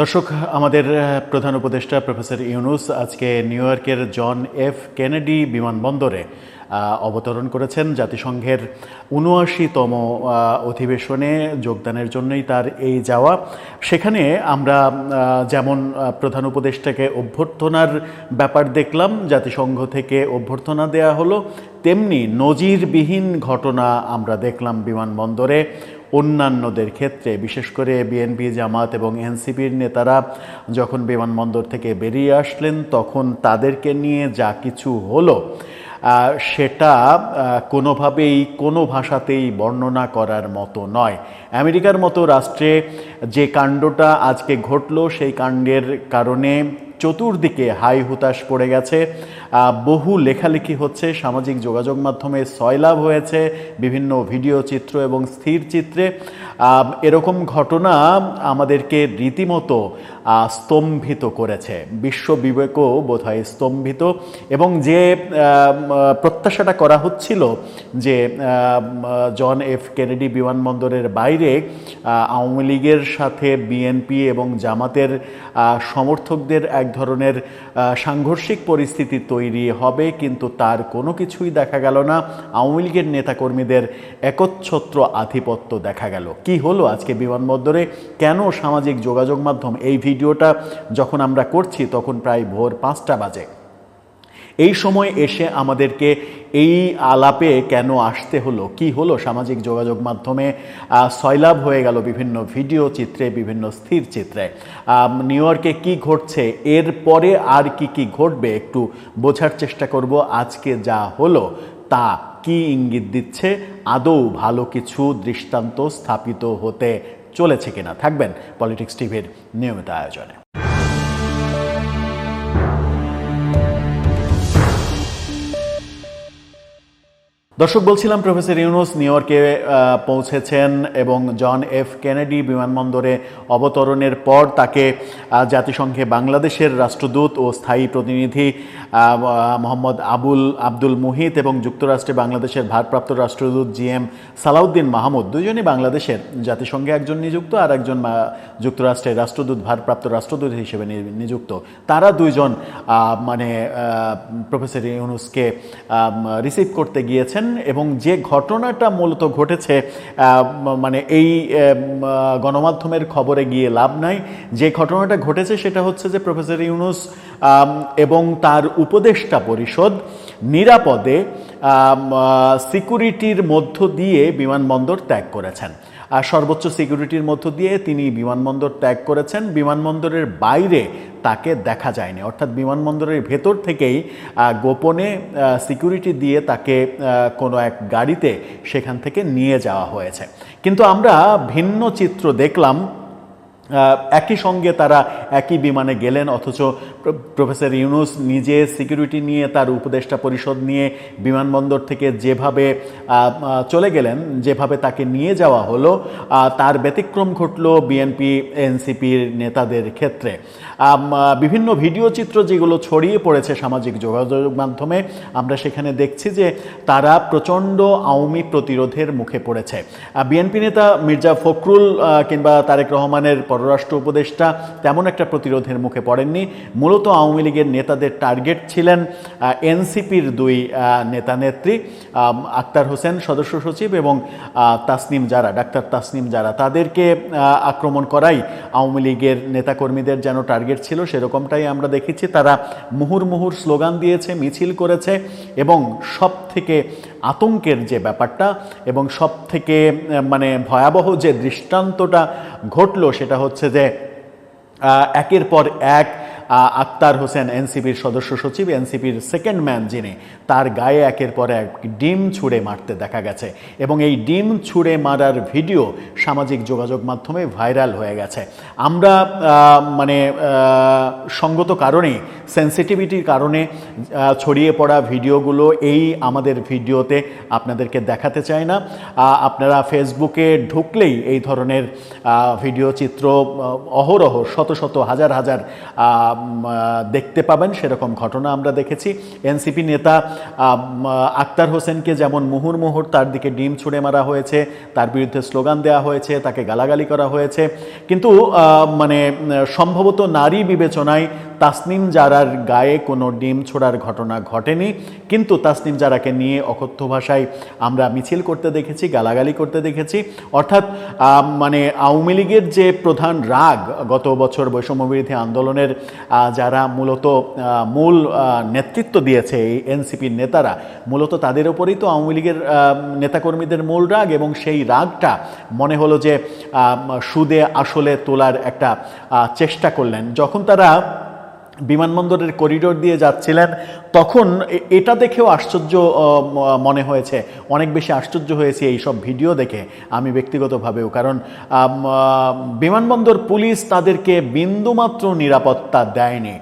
দর্শক, আমাদের প্রধান উপদেষ্টা প্রফেসর ইউনুস আজকে নিউ ইয়র্কের জন এফ কেনেডি বিমানবন্দরে অবতরণ করেছেন। জাতিসংঘের উনআশিতম অধিবেশনে যোগদানের জন্যই তার এই যাওয়া। সেখানে আমরা যেমন প্রধান উপদেষ্টাকে অভ্যর্থনার ব্যাপার দেখলাম, জাতিসংঘ থেকে অভ্যর্থনা দেয়া হলো, তেমনি নজিরবিহীন ঘটনা আমরা দেখলাম বিমানবন্দরে। অন্যান্যদের ক্ষেত্রে, বিশেষ করে বিএনপি জামাত এবং এনসিপির নেতারা যখন বিমানবন্দর থেকে বেরিয়ে আসলেন, তখন তাদেরকে নিয়ে যা কিছু হলো সেটা কোনোভাবেই কোনো ভাষাতেই বর্ণনা করার মতো নয়। আমেরিকার মতো রাষ্ট্রে যে কাণ্ডটা আজকে ঘটলো, সেই কাণ্ডের কারণে চতুর্দিকে হাই হুতাশ পড়ে গেছে। বহু লেখালেখি হচ্ছে, সামাজিক যোগাযোগ মাধ্যমে সয়লাভ হয়েছে, বিভিন্ন ভিডিও চিত্র এবং স্থির চিত্রে। এরকম ঘটনা আমাদেরকে রীতিমতো স্তম্ভিত করেছে। বিশ্ব বিবেকও বোধহয় স্তম্ভিত। এবং যে প্রত্যাশাটা করা হচ্ছিল যে জন এফ কেনেডি বিমানবন্দরের বাইরে আওয়ামী লীগের সাথে বিএনপি এবং জামাতের সমর্থকদের এক ধরনের সাংঘর্ষিক পরিস্থিতি তৈরি হবে, কিন্তু তার কোনো কিছুই দেখা গেল না। আওয়ামী লীগের নেতাকর্মীদের একচ্ছত্র আধিপত্য দেখা গেল। কি হলো আজকে বিমানবন্দরে? কেন সামাজিক যোগাযোগ মাধ্যম এই ভিডিওটা যখন আমরা করছি, তখন প্রায় ভোর পাঁচটা বাজে। এই সময় এসে আমাদেরকে এই আলাপে কেন আসতে হলো? কি হলো? সামাজিক যোগাযোগ মাধ্যমে সয়লাভ হয়ে গেল বিভিন্ন ভিডিও চিত্রে, বিভিন্ন স্থির চিত্রে। নিউ ইয়র্কে কী ঘটছে? এর পরে আর কি কি ঘটবে? একটু বোঝার চেষ্টা করব আজকে যা হলো, তা কি ইঙ্গিত দিচ্ছে? আদৌ ভালো কিছু দৃষ্টান্ত স্থাপিত হতে চলেছে কিনা? থাকবেন পলিটিক্স টিভির নিয়মিত আয়োজনে। দর্শক, বলছিলাম প্রফেসর ইউনুস, নিউ ইয়র্কে পৌঁছেছেন এবং জন এফ কেনেডি বিমানবন্দরে অবতরণের পর তাকে জাতিসংঘে বাংলাদেশের রাষ্ট্রদূত ও স্থায়ী প্রতিনিধি মোহাম্মদ আবুল, আব্দুল মুহিত এবং যুক্তরাষ্ট্রে বাংলাদেশের ভারপ্রাপ্ত রাষ্ট্রদূত জি এম সালাউদ্দিন মাহমুদ, দুজনই বাংলাদেশের জাতিসংঘে একজন নিযুক্ত আর একজন যুক্তরাষ্ট্রের রাষ্ট্রদূত, ভারপ্রাপ্ত রাষ্ট্রদূত হিসেবে নিযুক্ত। তারা দুইজন মানে প্রফেসর ইউনুসকে রিসিভ করতে গিয়েছেন এবং যে ঘটনাটা মূলত ঘটেছে মানে এই গণমাধ্যমের খবরে গিয়ে লাভ নাই। যে ঘটনাটা ঘটেছে সেটা হচ্ছে যে প্রফেসর ইউনুস এবং তার উপদেষ্টা পরিষদ নিরাপদে সিকিউরিটির মধ্য দিয়ে বিমানবন্দর ত্যাগ করেছেন। সর্বোচ্চ সিকিউরিটির মধ্য দিয়ে তিনি বিমানবন্দর ত্যাগ করেছেন। বিমানবন্দরের বাইরে তাকে দেখা যায়নি। অর্থাৎ বিমানবন্দরের ভেতর থেকেই গোপনে সিকিউরিটি দিয়ে তাকে কোনো এক গাড়িতে সেখান থেকে নিয়ে যাওয়া হয়েছে। কিন্তু আমরা ভিন্ন চিত্র দেখলাম। একই সঙ্গে তারা একই বিমানে গেলেন, অথচ প্রফেসর ইউনুস নিজে সিকিউরিটি নিয়ে, তার উপদেষ্টা পরিষদ নিয়ে বিমানবন্দর থেকে যেভাবে চলে গেলেন, যেভাবে তাকে নিয়ে যাওয়া হলো তার ব্যতিক্রম ঘটল বিএনপি, এনসিপির নেতাদের ক্ষেত্রে। বিভিন্ন ভিডিও চিত্র যেগুলো ছড়িয়ে পড়েছে সামাজিক যোগাযোগ মাধ্যমে, আমরা সেখানে দেখছি যে তারা প্রচণ্ড আওয়ামী প্রতিরোধের মুখে পড়েছে। বিএনপি নেতা মির্জা ফখরুল কিংবা তারেক রহমানের পররাষ্ট্র উপদেষ্টা তেমন একটা প্রতিরোধের মুখে পড়েননি। মূলত আওয়ামী লীগের নেতাদের টার্গেট ছিলেন এনসিপির দুই নেতা নেত্রী আক্তার হোসেন সদস্য সচিব এবং তাসনিম যারা ডাক্তার তাসনিম যারা তাদেরকে আক্রমণ করাই আওয়ামী লীগের নেতাকর্মীদের যেন টার্গেট ছিল, সেরকমটাই আমরা দেখেছি। তারা মুহুর মুহুর স্লোগান দিয়েছে, মিছিল করেছে এবং সব থেকে আতঙ্কের যে ব্যাপারটা এবং সব থেকে মানে ভয়াবহ যে দৃষ্টান্তটা ঘটলো সেটা হচ্ছে যে একের পর এক আক্তার হোসেন এনসিপির সদস্য সচিব, এনসিপির সেকেন্ড ম্যান যিনি, তার গায়ে একের পর এক ডিম ছুঁড়ে মারতে দেখা গেছে এবং এই ডিম ছুঁড়ে মারার ভিডিও সামাজিক যোগাযোগ মাধ্যমে ভাইরাল হয়ে গেছে। আমরা মানে সঙ্গত কারণে সেন্সিটিভিটির কারণে ছড়িয়ে পড়া ভিডিওগুলো এই আমাদের ভিডিওতে আপনাদেরকে দেখাতে চাই না। আপনারা ফেসবুকে ঢুকলেই এই ধরনের ভিডিও চিত্র অহরহ শত শত, হাজার হাজার দেখতে পাবেন, সেরকম ঘটনা আমরা দেখেছি। এনসিপি নেতা আক্তার হোসেনকে যেমন মুহুর্মুহুর তার দিকে ডিম ছুঁড়ে মারা হয়েছে, তার বিরুদ্ধে স্লোগান দেওয়া হয়েছে, তাকে গালাগালি করা হয়েছে। কিন্তু মানে সম্ভবত নারী বিবেচনায় তাসনিম জারার গায়ে কোনো ডিম ছোড়ার ঘটনা ঘটেনি। কিন্তু তাসনিম জারাকে নিয়ে অকথ্য ভাষায় আমরা মিছিল করতে দেখেছি, গালাগালি করতে দেখেছি। অর্থাৎ মানে আওয়ামী লীগের যে প্রধান রাগ গত বছর বৈষম্যবিরোধী আন্দোলনের যারা মূলত মূল নেতৃত্ব দিয়েছে এই এনসিপির নেতারা, মূলত তাদের ওপরেই তো আওয়ামী লীগের নেতাকর্মীদের মূল রাগ এবং সেই রাগটা মনে হলো যে সুদে আসলে তোলার একটা চেষ্টা করলেন। যখন তারা বিমানবন্দরের করিডোর দিয়ে যাচ্ছিলেন তখন এটা দেখেও আশ্চর্য মনে হয়েছে। অনেক বেশি আশ্চর্য হয়েছে এই সব ভিডিও দেখে আমি ব্যক্তিগতভাবেও। কারণ বিমানবন্দর পুলিশ তাদেরকে বিন্দুমাত্র নিরাপত্তা দেয়নি।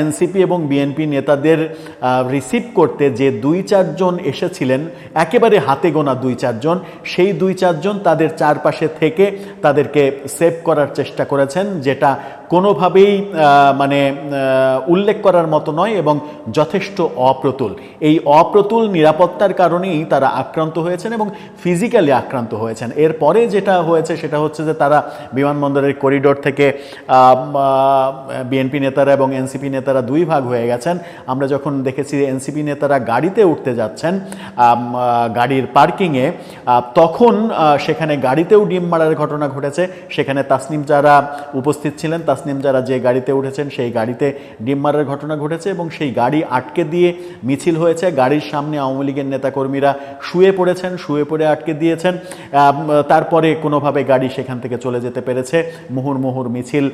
এনসিপি এবং বিএনপি নেতাদের রিসিভ করতে যে দুই চারজন এসেছিলেন, একেবারে হাতে গোনা দুই চারজন, সেই দুই চারজন তাদের চারপাশে থেকে তাদেরকে সেভ করার চেষ্টা করেছেন, যেটা কোনোভাবেই মানে উল্লেখ করার মতো নয় এবং যথেষ্ট অপ্রতুল। এই অপ্রতুল নিরাপত্তার কারণেই তারা আক্রান্ত হয়েছেন এবং ফিজিক্যালি আক্রান্ত হয়েছেন। এরপরে যেটা হয়েছে সেটা হচ্ছে যে তারা বিমানবন্দরের করিডোর থেকে বিএনপি নেতারা এবং এনসিপি নেতারা দুই ভাগ হয়ে গেছেন। আমরা যখন দেখেছি এনসিপি নেতারা গাড়িতে উঠতে যাচ্ছেন গাড়ির পার্কিংয়ে তখন সেখানে গাড়িতেও ডিম মারার ঘটনা ঘটেছে। সেখানে তাসনিম যারা উপস্থিত ছিলেন, তাসনিম যারা যে গাড়িতে উঠেছেন, সেই গাড়িতে ডিম মারার ঘটনা ঘটেছে এবং সেই গাড়ি আটকে দিয়ে মিছিল হয়েছে। গাড়ির সামনে আওয়ামী লীগের নেতাকর্মীরা শুয়ে পড়েছেন, শুয়ে পড়ে আটকে দিয়েছেন। তারপরে কোনোভাবে গাড়ি সেখান থেকে চলে যেতে পেরেছে। মুহুর মুহুর মিছিল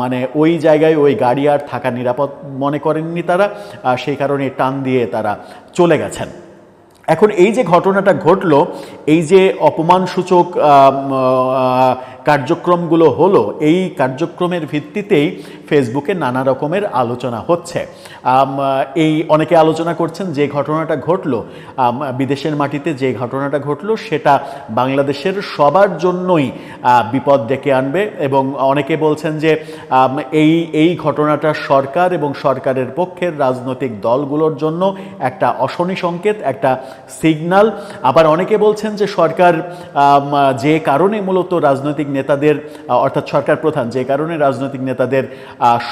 মানে ওই জায়গায় ওই গাড়ি আর থাকা নিরাপদ মনে করেননি তারা। সেই কারণে টান দিয়ে তারা চলে গেছেন। এখন এই যে ঘটনাটা ঘটলো, এই যে অপমানসূচক কার্যক্রমগুলো হলো, এই কার্যক্রমের ভিত্তিতেই ফেসবুকে নানা রকমের আলোচনা হচ্ছে। এই অনেকে আলোচনা করছেন যে ঘটনাটা ঘটলো বিদেশের মাটিতে যে ঘটনাটা ঘটলো, সেটা বাংলাদেশের সবার জন্যই বিপদ ডেকে আনবে এবং অনেকে বলছেন যে এই এই ঘটনাটা সরকার এবং সরকারের পক্ষের রাজনৈতিক দলগুলোর জন্য একটা অশনি সংকেত, একটা সিগনাল। আবার অনেকে বলছেন যে সরকার যে কারণে মূলত রাজনৈতিক নেতাদের অর্থাৎ সরকার প্রধান যে কারণে রাজনৈতিক নেতাদের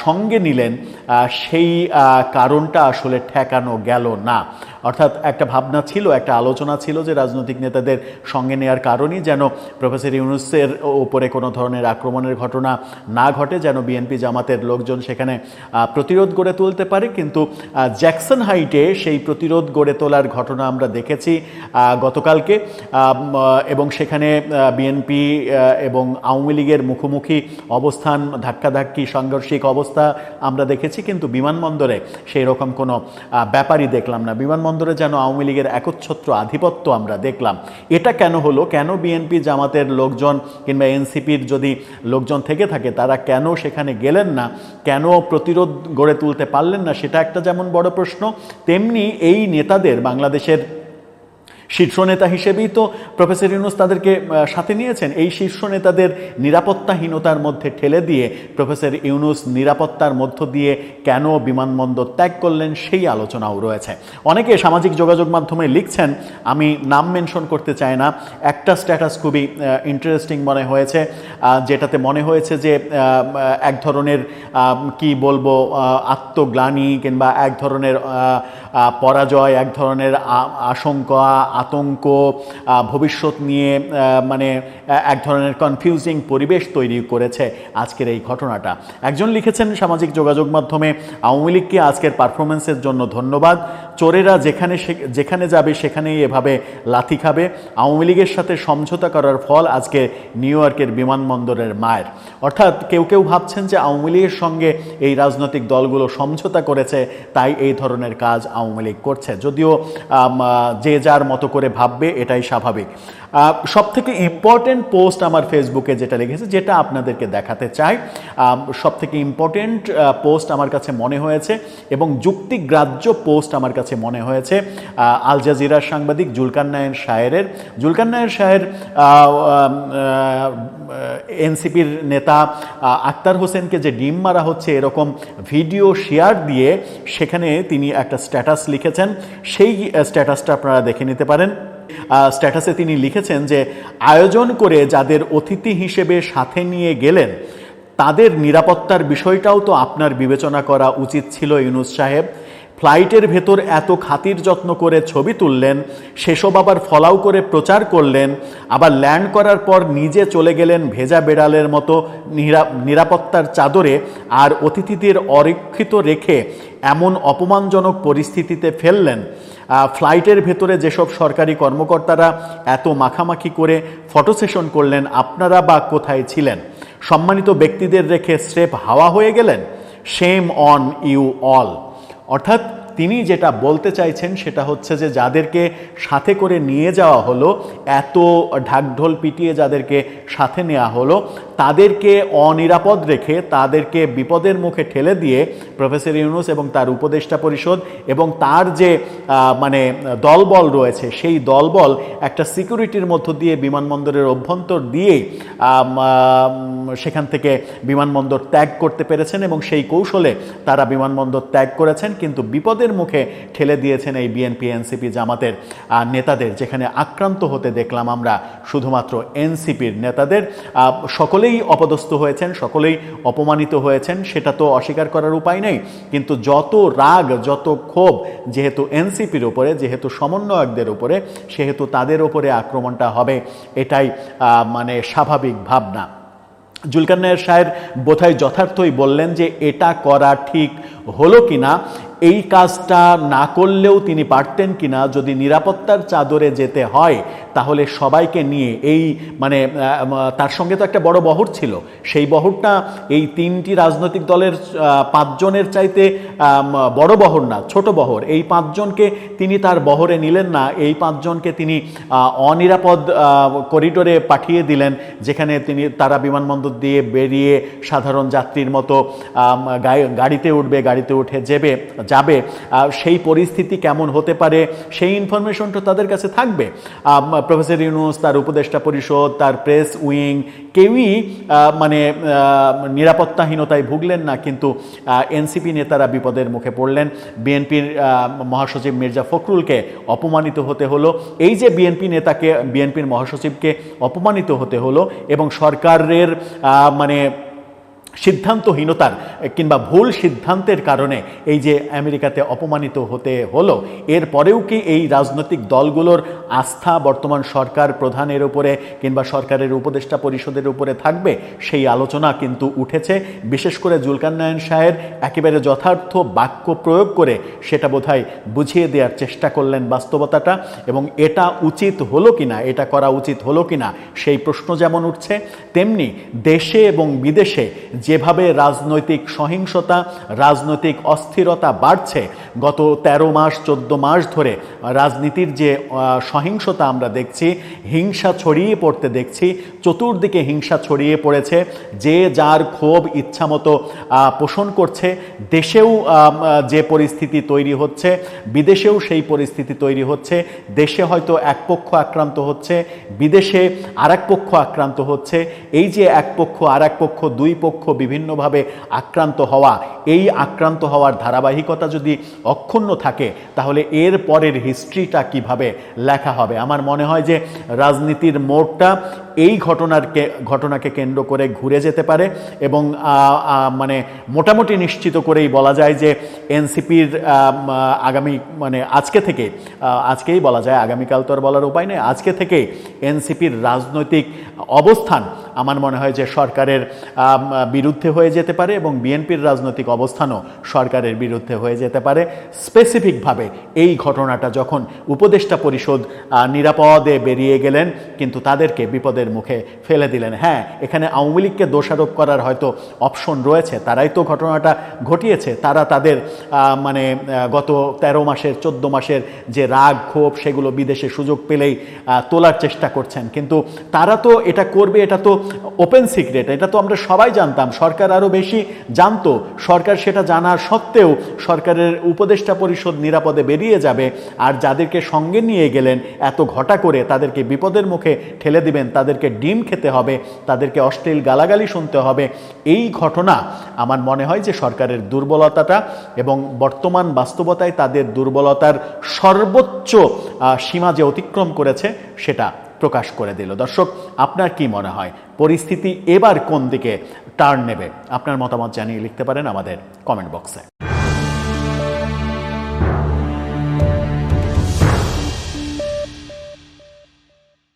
সঙ্গে নিলেন সেই কারণটা আসলে ঠেকানো গেল না। অর্থাৎ একটা ভাবনা ছিল, একটা আলোচনা ছিল যে রাজনৈতিক নেতাদের সঙ্গে নেওয়ার কারণই যেন প্রফেসর ইউনুসের উপরে কোনো ধরনের আক্রমণের ঘটনা না ঘটে, যেন বিএনপি জামাতের লোকজন সেখানে প্রতিরোধ গড়ে তুলতে পারে। কিন্তু জ্যাকসন হাইটে সেই প্রতিরোধ গড়ে তোলার ঘটনা আমরা দেখেছি গতকালকে এবং সেখানে বিএনপি এবং আওয়ামী লীগের মুখোমুখি অবস্থান, ধাক্কাধাক্কি, সাংঘর্ষিক অবস্থা আমরা দেখেছি, কিন্তু বিমানবন্দরে সেই রকম কোনো ব্যাপারই দেখলাম না। বিমানবন্দরে যেন আওয়ামী লীগের একচ্ছত্র আধিপত্য আমরা দেখলাম। এটা কেন হলো? কেন বিএনপি জামাতের লোকজন কিংবা এনসিপির যদি লোকজন থেকে থাকে, তারা কেন সেখানে গেলেন না? কেন প্রতিরোধ গড়ে তুলতে পারলেন না? সেটা একটা যেমন বড় প্রশ্ন, তেমনি এই নেতাদের, বাংলাদেশের শীর্ষ নেতা হিসেবেই তো প্রফেসর ইউনুস তাদেরকে সাথে নিয়েছেন। এই শীর্ষ নেতাদের নিরাপত্তাহীনতার মধ্যে ঠেলে দিয়ে প্রফেসর ইউনুস নিরাপত্তার মধ্য দিয়ে কেন বিমানবন্দর ত্যাগ করলেন সেই আলোচনাও রয়েছে। অনেকে সামাজিক যোগাযোগ মাধ্যমে লিখছেন, আমি নাম মেনশন করতে চাই না, একটা স্ট্যাটাস খুবই ইন্টারেস্টিং মনে হয়েছে যেটাতে মনে হয়েছে যে এক ধরনের কি বলব আত্মগ্লানি কিংবা এক ধরনের পরাজয়, এক ধরনের আশঙ্কা আতঙ্ক ভবিষ্যৎ নিয়ে মানে এক ধরনের কনফিউজিং পরিবেশ তৈরি করেছে আজকের এই ঘটনাটা। একজন লিখেছেন সামাজিক যোগাযোগ মাধ্যমে, আওয়ামী লীগকে আজকের পারফরমেন্সের জন্য ধন্যবাদ। চোরেরা যেখানে যেখানে যাবে সেখানেই এভাবে লাথি খাবে। আওয়ামী লীগের সাথে সমঝোতা করার ফল আজকে নিউ ইয়র্কের বিমানবন্দরের মায়ের। অর্থাৎ কেউ কেউ ভাবছেন যে আওয়ামী লীগের সঙ্গে এই রাজনৈতিক দলগুলো সমঝোতা করেছে, তাই এই ধরনের কাজ আওয়ামী লীগ করছে। যদিও যে যার মতো করে ভাববে এটাই স্বাভাবিক। সব থেকে ইম্পর্টেন্ট পোস্ট আমার ফেসবুকে যেটা লিখেছে, যেটা আপনাদেরকে দেখাতে চাই সব থেকে ইম্পর্টেন্ট পোস্ট আমার কাছে মনে হয়েছে এবং যুক্তিগ্রাহ্য পোস্ট আমার কাছে মনে হয়েছে আল জাজিরার সাংবাদিক জুলকান নায়ের শায়েরের। জুলকান নায়ের শায়ের এনসিপির নেতা আক্তার হোসেনকে যে ডিম মারা হচ্ছে এরকম ভিডিও শেয়ার দিয়ে সেখানে তিনি একটা স্ট্যাটাস লিখেছেন। সেই স্ট্যাটাসটা আপনারা দেখে নিতে পারেন। স্ট্যাটাসে তিনি লিখেছেন যে, আয়োজন করে যাদের অতিথি হিসেবে সাথে নিয়ে গেলেন, তাদের নিরাপত্তার বিষয়টাও তো আপনার বিবেচনা করা উচিত ছিল, ইউনুস সাহেব। ফ্লাইটের ভেতর এত খাতির যত্ন করে ছবি তুললেন, সেসব আবার ফলাও করে প্রচার করলেন, আবার ল্যান্ড করার পর নিজে চলে গেলেন ভেজা বেড়ালের মতো নিরা- নিরাপত্তার চাদরে আর অতিথিদের অরক্ষিত রেখে এমন অপমানজনক পরিস্থিতিতে ফেললেন। ফ্লাইটের ভেতরে যেসব সরকারি কর্মকর্তারা এত মাখামাখি করে ফটো সেশন করলেন, আপনারা বা কোথায় ছিলেন? সম্মানিত ব্যক্তিদের রেখে স্রেফ হাওয়া হয়ে গেলেন? সেম অন ইউ অল অর্থাৎ তিনি যেটা বলতে চাইছেন সেটা হচ্ছে যে, যাদেরকে সাথে করে নিয়ে যাওয়া হলো, এত ঢাকঢোল পিটিয়ে যাদেরকে সাথে নেওয়া হলো তাদেরকে অনিরাপদ রেখে তাদেরকে বিপদের মুখে ঠেলে দিয়ে প্রফেসর ইউনুস এবং তার উপদেষ্টা পরিষদ এবং তার যে মানে দলবল রয়েছে সেই দলবল একটা সিকিউরিটির মধ্য দিয়ে বিমানবন্দরের অভ্যন্তর দিয়েই সেখান থেকে বিমানবন্দর ত্যাগ করতে পেরেছেন এবং সেই কৌশলে তারা বিমানবন্দর ত্যাগ করেছেন কিন্তু বিপদের মুখে ঠেলে দিয়েছেন এই বিএনপি এনসিপি জামাতের নেতাদের যেখানে আক্রান্ত হতে দেখলাম আমরা শুধুমাত্র এনসিপির নেতাদের। আহ, সকলেই অপদস্থ হয়েছেন, সকলেই অপমানিত হয়েছেন, সেটা তো অস্বীকার করার উপায় নেই। কিন্তু যত রাগ, যত ক্ষোভ, যেহেতু এনসিপির উপরে, যেহেতু সমন্বয়কদের উপরে, সেহেতু তাদের ওপরে আক্রমণটা হবে, এটাই মানে স্বাভাবিক ভাবনা। জুলকান্নায়ের সাহেব বোধহয় যথার্থই বললেন যে, এটা করা ঠিক হলো কিনা, এই কাজটা না করলেও তিনি পারতেন কিনা, যদি নিরাপত্তার চাদরে যেতে হয়, তাহলে সবাইকে নিয়ে এই মানে তার সঙ্গে তো একটা বড় বহর ছিল। সেই বহরটা এই তিনটি রাজনৈতিক দলের পাঁচজনের চাইতে বড় বহর না, ছোট বহর। এই পাঁচজনকে তিনি তার বহরে নিলেন না, এই পাঁচজনকে তিনি অনিরাপদ করিডোরে পাঠিয়ে দিলেন, যেখানে তিনি তারা বিমানবন্দর দিয়ে বেরিয়ে সাধারণ যাত্রীর মতো গাড়িতে উঠবে গাড়িতে উঠে যাবে যাবে সেই পরিস্থিতি কেমন হতে পারে, সেই ইনফরমেশনটা তাদের কাছে থাকবে। প্রফেসর ইউনুস তার উপদেষ্টা পরিষদ, তার প্রেস উইং কেউই মানে নিরাপত্তাহীনতায় ভুগলেন না, কিন্তু এনসিপি নেতারা বিপদের মুখে পড়লেন। বিএনপির মহাসচিব মির্জা ফখরুলকে অপমানিত হতে হলো। এই যে বিএনপি নেতাকে বিএনপির মহাসচিবকে অপমানিত হতে হলো এবং সরকারের মানে সিদ্ধান্তহীনতার, কিংবা ভুল সিদ্ধান্তের কারণে এই যে আমেরিকাতে অপমানিত হতে হলো এরপরেও কি এই রাজনৈতিক দলগুলোর আস্থা বর্তমান সরকার প্রধানের উপরে কিংবা সরকারের উপদেষ্টা পরিষদের উপরে থাকবে? সেই আলোচনা কিন্তু উঠেছে। বিশেষ করে জুলকান্নায়ন শাহের একেবারে যথার্থ বাক্য প্রয়োগ করে সেটা বোধহয় বুঝিয়ে দেওয়ার চেষ্টা করলেন বাস্তবতাটা। এবং এটা উচিত হলো কিনা, এটা করা উচিত হলো কিনা, সেই প্রশ্ন যেমন উঠছে, তেমনি দেশে এবং বিদেশে যেভাবে রাজনৈতিক সহিংসতা, রাজনৈতিক অস্থিরতা বাড়ছে, গত ১৩ মাস, চোদ্দ মাস ধরে রাজনীতির যে সহিংসতা আমরা দেখছি, হিংসা ছড়িয়ে পড়তে দেখছি, চতুর্দিকে হিংসা ছড়িয়ে পড়েছে, যে যার ক্ষোভ ইচ্ছামতো পোষণ করছে, দেশেও যে পরিস্থিতি তৈরি হচ্ছে, বিদেশেও সেই পরিস্থিতি তৈরি হচ্ছে, দেশে হয়তো এক পক্ষ আক্রান্ত হচ্ছে, বিদেশে আর পক্ষ আক্রান্ত হচ্ছে, এই যে এক পক্ষ আর পক্ষ, দুই পক্ষ বিভিন্নভাবে আক্রান্ত হওয়া। এই আক্রান্ত হওয়ার ধারাবাহিকতা যদি অক্ষুণ্ণ থাকে, তাহলে এর পরের হিস্ট্রিটা কীভাবে লেখা হবে? আমার মনে হয় যে রাজনীতির মোড়টা এই ঘটনার ঘটনাকে কেন্দ্র করে ঘুরে যেতে পারে এবং মানে মোটামুটি নিশ্চিত করেই বলা যায় যে এনসিপির আগামী মানে আজকে থেকে আজকেই বলা যায়, আগামীকাল তো আর বলার উপায় নেই, আজকে থেকেই এনসিপির রাজনৈতিক অবস্থান আমার মনে হয় যে সরকারের বিরুদ্ধে হয়ে যেতে পারে এবং বিএনপির রাজনৈতিক অবস্থানও সরকারের বিরুদ্ধে হয়ে যেতে পারে। স্পেসিফিকভাবে এই ঘটনাটা যখন উপদেষ্টা পরিষদ নিরাপদে বেরিয়ে গেলেন, কিন্তু তাদেরকে বিপদের বিপদের মুখে ফেলে দিলেন। হ্যাঁ এখানে আওয়ামী লীগকে দোষারোপ করার হয়তো অপশন রয়েছে, তারাই তো ঘটনাটা ঘটিয়েছে। তারা তাদের মানে গত তেরো মাসের, চোদ্দ মাসের যে রাগ, ক্ষোভ, সেগুলো বিদেশে সুযোগ পেলেই তোলার চেষ্টা করছেন। কিন্তু তারা তো এটা করবে, এটা তো ওপেন সিক্রেট, এটা তো আমরা সবাই জানতাম। সরকার আরও বেশি জানতো। সরকার সেটা জানার সত্ত্বেও সরকারের উপদেষ্টা পরিষদ নিরাপদে বেরিয়ে যাবে। আর যাদেরকে সঙ্গে নিয়ে গেলেন, এত ঘটা করে তাদেরকে বিপদের মুখে ঠেলে দিবেন তাদেরকে ডিম খেতে হবে, তাদেরকে অশ্লীল গালাগালি শুনতে হবে। এই ঘটনা আমার মনে হয় যে সরকারের দুর্বলতাটা এবং বর্তমান বাস্তবতায় তাদের দুর্বলতার সর্বোচ্চ সীমা যে অতিক্রম করেছে সেটা প্রকাশ করে দিল। দর্শক, আপনার কি মনে হয়, পরিস্থিতি এবার কোন দিকে টার্ন নেবে? আপনার মতামত জানিয়ে লিখতে পারেন আমাদের কমেন্ট বক্সে